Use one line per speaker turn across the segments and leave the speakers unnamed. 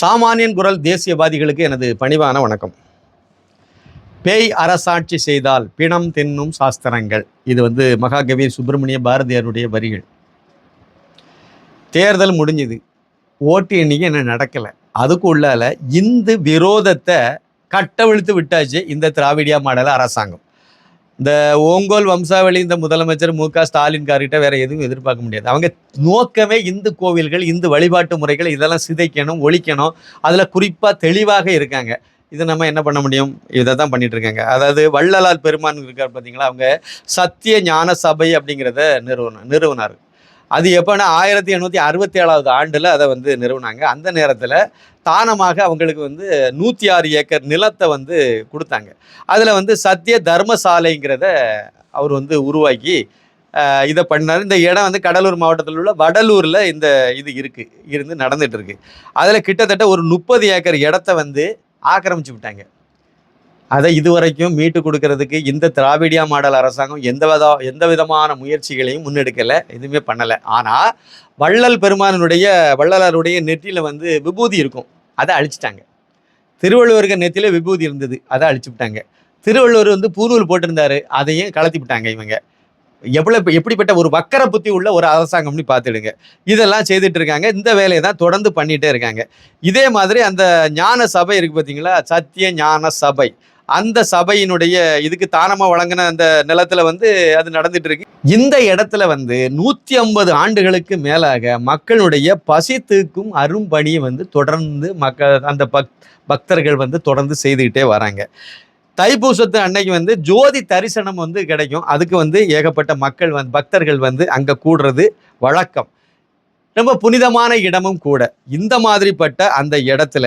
சாமானியன் குரல் தேசியவாதிகளுக்கு எனது பணிவான வணக்கம். பேய் அரசாட்சி செய்தால் பிணம் தின்னும் சாஸ்திரங்கள். இது வந்து மகாகவி சுப்பிரமணிய பாரதியாருடைய வரிகள். தேர்தல் முடிஞ்சுது. ஓட்டு எண்ணிக்கை என்ன நடக்கலை. அதுக்குள்ளால இந்து விரோதத்தை கட்டவிழ்த்து விட்டாச்சு இந்த திராவிடியா மாடல அரசாங்கம். இந்த ஓங்கோல் வம்சாவளி இந்த முதலமைச்சர் மு க ஸ்டாலின் கார்கிட்ட வேற எதுவும் எதிர்பார்க்க முடியாது. அவங்க நோக்கமே இந்து கோவில்கள் இந்து வழிபாட்டு முறைகள் இதெல்லாம் சிதைக்கணும் ஒழிக்கணும். அதில் குறிப்பாக தெளிவாக இருக்காங்க. இது நம்ம என்ன பண்ண முடியும்? இதை தான் பண்ணிட்டு இருக்காங்க. அதாவது வள்ளலார் பெருமான் இருக்கார் பார்த்தீங்களா அவங்க சத்திய ஞான சபை அப்படிங்கிறத நிறுவன நிறுவனார். அது எப்போனா ஆயிரத்தி எண்ணூற்றி அறுபத்தி ஏழாவது ஆண்டில் அதை வந்து நிறுவனாங்க. அந்த நேரத்தில் தானமாக அவங்களுக்கு வந்து நூற்றி ஆறு ஏக்கர் நிலத்தை வந்து கொடுத்தாங்க. அதில் வந்து சத்திய தர்மசாலைங்கிறத அவர் வந்து உருவாக்கி இதை பண்ணார். இந்த இடம் வந்து கடலூர் மாவட்டத்தில் உள்ள வடலூரில் இந்த இது இருக்குது இருந்து நடந்துகிட்ருக்கு அதில் கிட்டத்தட்ட ஒரு முப்பது ஏக்கர் இடத்த வந்து ஆக்கிரமிச்சு விட்டாங்க. அதை இதுவரைக்கும் மீட்டு கொடுக்கறதுக்கு இந்த திராவிடியா மாடல் அரசாங்கம் எந்த வித எந்த விதமான முயற்சிகளையும் முன்னெடுக்கலை எதுவுமே பண்ணலை. ஆனால் வள்ளல் பெருமானனுடைய வள்ளலாருடைய நெற்றியில் வந்து விபூதி இருக்கும். அதை அழிச்சிட்டாங்க. திருவள்ளுவருக்கு நெத்தியில் விபூதி இருந்தது. அதை அழிச்சு விட்டாங்க. திருவள்ளுவர் வந்து பூநூல் போட்டிருந்தாரு. அதையும் கலத்தி விட்டாங்க இவங்க. எவ்வளோ எப்படிப்பட்ட ஒரு வக்கர புத்தி உள்ள ஒரு அரசாங்கம்னு பார்த்துடுங்க. இதெல்லாம் செய்துட்டு இருக்காங்க. இந்த வேலையை தான் தொடர்ந்து பண்ணிகிட்டே இருக்காங்க. இதே மாதிரி அந்த ஞான சபை இருக்குது பார்த்தீங்களா சத்திய ஞான சபை. அந்த சபையினுடைய இதுக்கு தானமாக வழங்கின அந்த நிலத்தில் வந்து அது நடந்துட்டு இருக்கு. இந்த இடத்துல வந்து நூற்றி ஐம்பது ஆண்டுகளுக்கு மேலாக மக்களுடைய பசி தீர்க்கும் அரும்பணியை வந்து தொடர்ந்து மக்கள் அந்த பக் பக்தர்கள் வந்து தொடர்ந்து செய்துக்கிட்டே வராங்க. தைப்பூசத்து அன்னைக்கு வந்து ஜோதி தரிசனம் வந்து கிடைக்கும். அதுக்கு வந்து ஏகப்பட்ட மக்கள் வந்து பக்தர்கள் வந்து அங்கே கூடுறது வழக்கம். ரொம்ப புனிதமான இடமும் கூட. இந்த மாதிரிப்பட்ட அந்த இடத்துல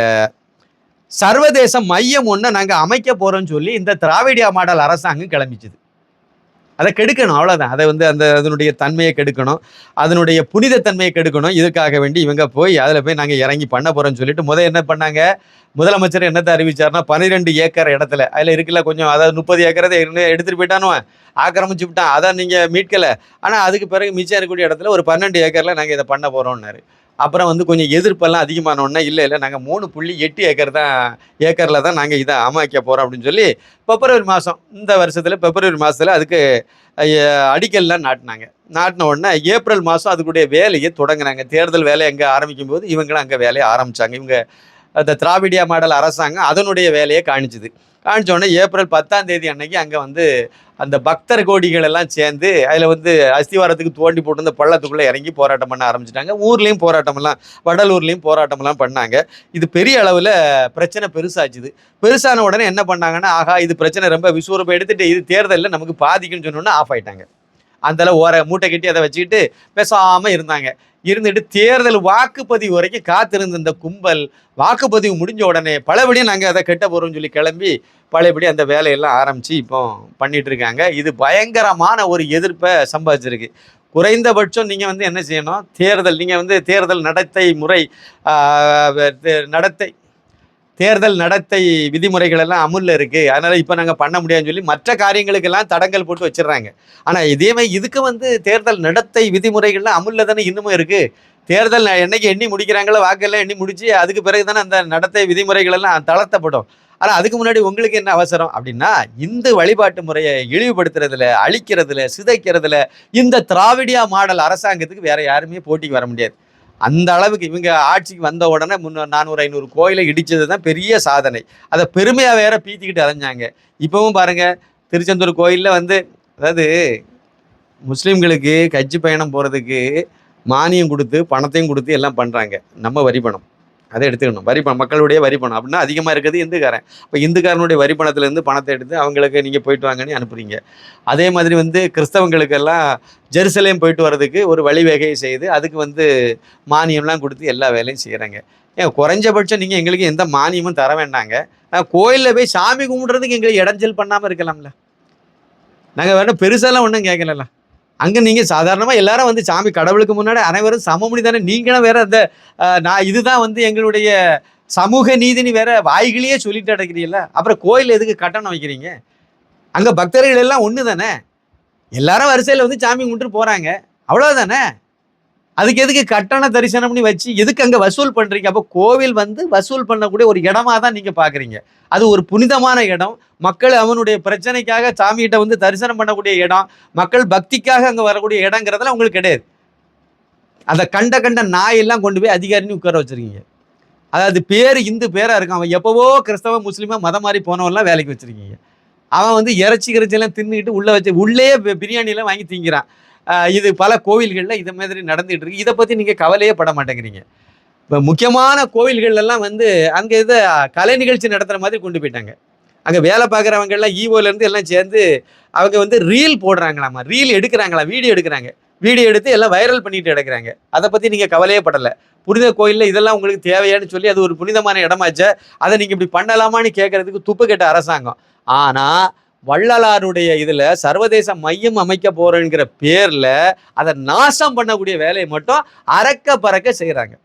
சர்வதேச மையம் ஒன்று நாங்கள் அமைக்க போகிறோம்னு சொல்லி இந்த திராவிடியா மாடல் அரசாங்கம் கிளம்பிச்சுது. அதை கெடுக்கணும் அவ்வளோதான் அதை வந்து அந்த அதனுடைய தன்மையை கெடுக்கணும் அதனுடைய புனிதத்தன்மையை கெடுக்கணும். இதுக்காக வேண்டி இவங்க போய் அதில் போய் நாங்கள் இறங்கி பண்ண போகிறோம்னு சொல்லிட்டு முதல் என்ன பண்ணாங்க? முதலமைச்சர் என்னத்தை அறிவிச்சார்னா பன்னிரெண்டு ஏக்கர் இடத்துல. அதில் இருக்குல்ல கொஞ்சம் அதாவது முப்பது ஏக்கரை எடுத்துகிட்டு போயிட்டானுவன் ஆக்கிரமிச்சு விட்டான். அதை நீங்கள் மீட்கலை. ஆனால் அதுக்கு பிறகு மிச்சம் இருக்கக்கூடிய இடத்துல ஒரு பன்னெண்டு ஏக்கரில் நாங்கள் இதை பண்ண போகிறோம்னாரு அப்புறம் வந்து கொஞ்சம் எதிர்ப்பெல்லாம் அதிகமானோடனே இல்லை இல்லை நாங்கள் மூணு புள்ளி எட்டு ஏக்கர் தான் ஏக்கரில் தான் நாங்கள் இதை அமைக்க போகிறோம் அப்படின்னு சொல்லி பிப்ரவரி மாதம் இந்த வருஷத்தில் பிப்ரவரி மாதத்தில் அதுக்கு அடிக்கல்லாம் நாட்டினாங்க. நாட்டின உடனே ஏப்ரல் மாதம் அதுக்குடைய வேலையை தொடங்குனாங்க. தேர்தல் வேலை எங்கே ஆரம்பிக்கும் போது இவங்களும் அங்கே வேலையை ஆரம்பித்தாங்க இவங்க அந்த திராவிடியா மாடல் அரசாங்கம் அதனுடைய வேலையை காணிச்சுது. காணிச்சோடனே ஏப்ரல் பத்தாம் தேதி அன்னைக்கு அங்கே வந்து அந்த பக்தர் கோடிகள் எல்லாம் சேர்ந்து அதில் வந்து அஸ்திவாரத்துக்கு தோண்டி போட்டு அந்த பள்ளத்துக்குள்ளே இறங்கி போராட்டம் பண்ண ஆரம்பிச்சிட்டாங்க. ஊர்லேயும் போராட்டமெல்லாம் வடலூர்லேயும் போராட்டமெல்லாம் பண்ணாங்க. இது பெரிய அளவில் பிரச்சனை பெருசாச்சுது. பெருசான உடனே என்ன பண்ணாங்கன்னா ஆகா இது பிரச்சனை ரொம்ப விஸ்வரூபம் எடுத்துகிட்டு இது தேர்தலில் நமக்கு பாதிக்குன்னு சொன்னோன்னே ஆஃப் ஆயிட்டாங்க. அந்தளவு ஓர மூட்டை கட்டி அதை வச்சுக்கிட்டு பேசாமல் இருந்தாங்க. இருந்துட்டு தேர்தல் வாக்குப்பதிவு வரைக்கும் காத்திருந்த இந்த கும்பல் வாக்குப்பதிவு முடிஞ்ச உடனே பலபடியும் நாங்கள் அதை கெட்ட போகிறோம்னு சொல்லி கிளம்பி பழையபடி அந்த வேலையெல்லாம் ஆரம்பித்து இப்போ பண்ணிகிட்டு இருக்காங்க. இது பயங்கரமான ஒரு எதிர்ப்பை சம்பாதிச்சிருக்கு. குறைந்தபட்சம் நீங்கள் வந்து என்ன செய்யணும்? தேர்தல் நீங்கள் வந்து தேர்தல் நடத்தை முறை தே- நடத்தை தேர்தல் நடத்தை விதிமுறைகள் எல்லாம் அமுல்ல இருக்கு. அதனால இப்போ நாங்கள் பண்ண முடியாதுன்னு சொல்லி மற்ற காரியங்களுக்கெல்லாம் தடங்கல் போட்டு வச்சிடுறாங்க. ஆனால் இதேமே இதுக்கு வந்து தேர்தல் நடத்தை விதிமுறைகள்லாம் அமுல்ல தானே இன்னமும் இருக்கு. தேர்தல் என்னைக்கு எண்ணி முடிக்கிறாங்களோ வாக்கெல்லாம் எண்ணி முடிச்சு அதுக்கு பிறகு தானே அந்த நடத்தை விதிமுறைகள் எல்லாம் தளர்த்தப்படும். ஆனால் அதுக்கு முன்னாடி உங்களுக்கு என்ன அவசரம் அப்படின்னா இந்த வழிபாட்டு முறையை இழிவுபடுத்துறதுல அழிக்கிறதுல சிதைக்கிறதுல இந்த திராவிடியா மாடல் அரசாங்கத்துக்கு வேற யாருமே போட்டிக்கு வர முடியாது. அந்த அளவுக்கு இவங்க ஆட்சிக்கு வந்த உடனே முன்னூறு நானூறு ஐநூறு கோயிலை இடித்தது தான் பெரிய சாதனை. அதை பெருமையாக வேற பீத்திக்கிட்டு அலைஞ்சாங்க. இப்போவும் பாருங்கள் திருச்செந்தூர் கோயிலில் வந்து அதாவது முஸ்லீம்களுக்கு கட்சி பயணம் போகிறதுக்கு மானியம் கொடுத்து பணத்தையும் கொடுத்து எல்லாம் பண்ணுறாங்க நம்ம வரி பணம் அதை எடுத்துக்கணும். வரி பணம் மக்களுடைய வரி பணம். அப்படின்னா அதிகமாக இருக்கிறது இந்துக்காரன். இப்போ இந்துக்காரனுடைய வரி பணத்துலேருந்து பணத்தை எடுத்து அவங்களுக்கு நீங்கள் போயிட்டு வாங்கன்னு அனுப்புறீங்க. அதே மாதிரி வந்து கிறிஸ்தவங்களுக்கெல்லாம் ஜெருசலேம் போயிட்டு வர்றதுக்கு ஒரு வழிவகையை செய்து அதுக்கு வந்து மானியம்லாம் கொடுத்து எல்லா வேலையும் செய்கிறாங்க ஏன் குறைஞ்சபட்சம் நீங்கள் எங்களுக்கு எந்த மானியமும் தர வேண்டாங்க. நான் கோயிலில் போய் சாமி கும்பிட்றதுக்கு எங்களுக்கு இடைஞ்சல் பண்ணாமல் இருக்கலாம்ல. நாங்கள் வேணும் பெருசாலாம் ஒன்றும் கேட்கலல்ல அங்கே நீங்கள் சாதாரணமாக எல்லாரும் வந்து சாமி கடவுளுக்கு முன்னாடி அனைவரும் சமமணி தானே? நீங்களும் வேற அந்த நான் இதுதான் வந்து எங்களுடைய சமூக நீதினு வேற வாய்களையே சொல்லிட்டு அடைக்கிறீல்ல அப்புறம் கோயில் எதுக்கு கட்டணம் வைக்கிறீங்க? அங்கே பக்தர்கள் எல்லாம் ஒன்று தானே எல்லாரும் வரிசையில் வந்து சாமி கும்பிட்டு போகிறாங்க அவ்வளோதானே அதுக்கு எதுக்கு கட்டண தரிசனம்னு வச்சு எதுக்கு அங்கே வசூல் பண்ணுறீங்க அப்போ கோவில் வந்து வசூல் பண்ணக்கூடிய ஒரு இடமா தான் நீங்கள் பார்க்குறீங்க அது ஒரு புனிதமான இடம். மக்கள் அவனுடைய பிரச்சனைக்காக சாமிகிட்ட வந்து தரிசனம் பண்ணக்கூடிய இடம். மக்கள் பக்திக்காக அங்கே வரக்கூடிய இடங்கிறதுல உங்களுக்கு கிடையாது. அந்த கண்ட கண்ட நாயெல்லாம் கொண்டு போய் அதிகாரின்னு உட்கார வச்சிருக்கீங்க. அதாவது பேர் இந்து பேராக இருக்கான். அவன் எப்போவோ கிறிஸ்தவ முஸ்லீமாக மதம் மாதிரி போனவெல்லாம் வேலைக்கு வச்சிருக்கீங்க. அவன் வந்து இறைச்சி கிறைச்சி தின்னுக்கிட்டு உள்ளே வச்சு உள்ளே பிரியாணியெல்லாம் வாங்கி திங்கிறான். இது பல கோவில்களில் இது மாதிரி நடந்துகிட்டு இருக்கு. இதை பற்றி நீங்கள் கவலையே பட மாட்டேங்கிறீங்க. இப்போ முக்கியமான கோவில்கள்லாம் வந்து அங்கே இதை கலை நிகழ்ச்சி நடத்துகிற மாதிரி கொண்டு போயிட்டாங்க. அங்கே வேலை பார்க்குறவங்கெல்லாம் எல்லாம் எல்லாம் சேர்ந்து அவங்க வந்து ரீல் போடுறாங்களாமா? ரீல் எடுக்கிறாங்களா? வீடியோ எடுக்கிறாங்க. வீடியோ எடுத்து எல்லாம் வைரல் பண்ணிட்டு எடுக்கிறாங்க அதை பற்றி நீங்கள் கவலையே படலை. புனித கோயிலில் இதெல்லாம் உங்களுக்கு தேவையான்னு சொல்லி அது ஒரு புனிதமான இடமாச்சு. அதை நீங்கள் இப்படி பண்ணலாமான்னு கேட்கறதுக்கு துப்பு கேட்ட அரசாங்கம். ஆனால் வள்ளலாருடைய இதில் சர்வதேச மையம் அமைக்க போகிறேங்கிற பேரில் அதை நாசம் பண்ணக்கூடிய வேலையை மட்டும் அறக்க பறக்க செய்கிறாங்க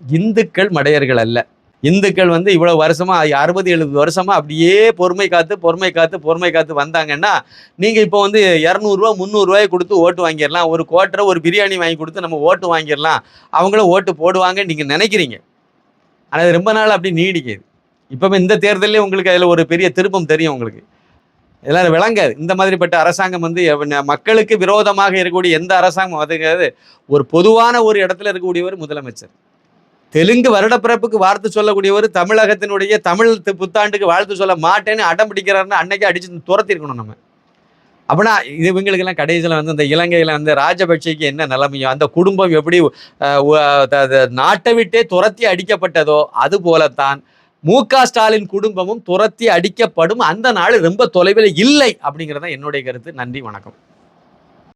இந்துக்கள் மடையர்கள் அல்ல. இந்துக்கள் வந்து இவ்வளோ வருஷமாக அறுபது எழுபது வருஷமாக அப்படியே பொறுமை காத்து பொறுமை காத்து பொறுமை காத்து வந்தாங்கன்னா நீங்கள் இப்போ வந்து இரநூறுவா முந்நூறுரூவாய் கொடுத்து ஓட்டு வாங்கிடலாம். ஒரு கோட்டரை ஒரு பிரியாணி வாங்கி கொடுத்து நம்ம ஓட்டு வாங்கிடலாம். அவங்களும் ஓட்டு போடுவாங்க நீங்கள் நினைக்கிறீங்க. ஆனால் அது ரொம்ப நாள் அப்படி நீடிக்குது. இப்போ இந்த தேர்தலே உங்களுக்கு அதில் ஒரு பெரிய திருப்பம் தெரியும் உங்களுக்கு. இதெல்லாம் விளங்காது. இந்த மாதிரிப்பட்ட அரசாங்கம் வந்து மக்களுக்கு விரோதமாக இருக்கக்கூடிய எந்த அரசாங்கம் அதுங்கிறது ஒரு பொதுவான ஒரு இடத்துல இருக்கக்கூடியவர் முதலமைச்சர். தெலுங்கு வருடப்பிறப்புக்கு வாழ்த்து சொல்லக்கூடியவர் தமிழகத்தினுடைய தமிழ் புத்தாண்டுக்கு வாழ்த்து சொல்ல மாட்டேன்னு அடம் பிடிக்கிறாருன்னு அன்னைக்கே அடிச்சு துரத்திருக்கணும் நம்ம. அப்படின்னா இது இவங்களுக்கெல்லாம் கடைசியில் வந்து இந்த இலங்கையில் வந்து ராஜபக்சேக்கு என்ன நிலைமையோ அந்த குடும்பம் எப்படி நாட்டை விட்டே துரத்தி அடிக்கப்பட்டதோ அது போலத்தான் மு க ஸ்டாலின் குடும்பமும் துரத்தி அடிக்கப்படும். அந்த நாள் ரொம்ப தொலைவில் இல்லை அப்படிங்கிறது தான் என்னுடைய கருத்து. நன்றி வணக்கம்.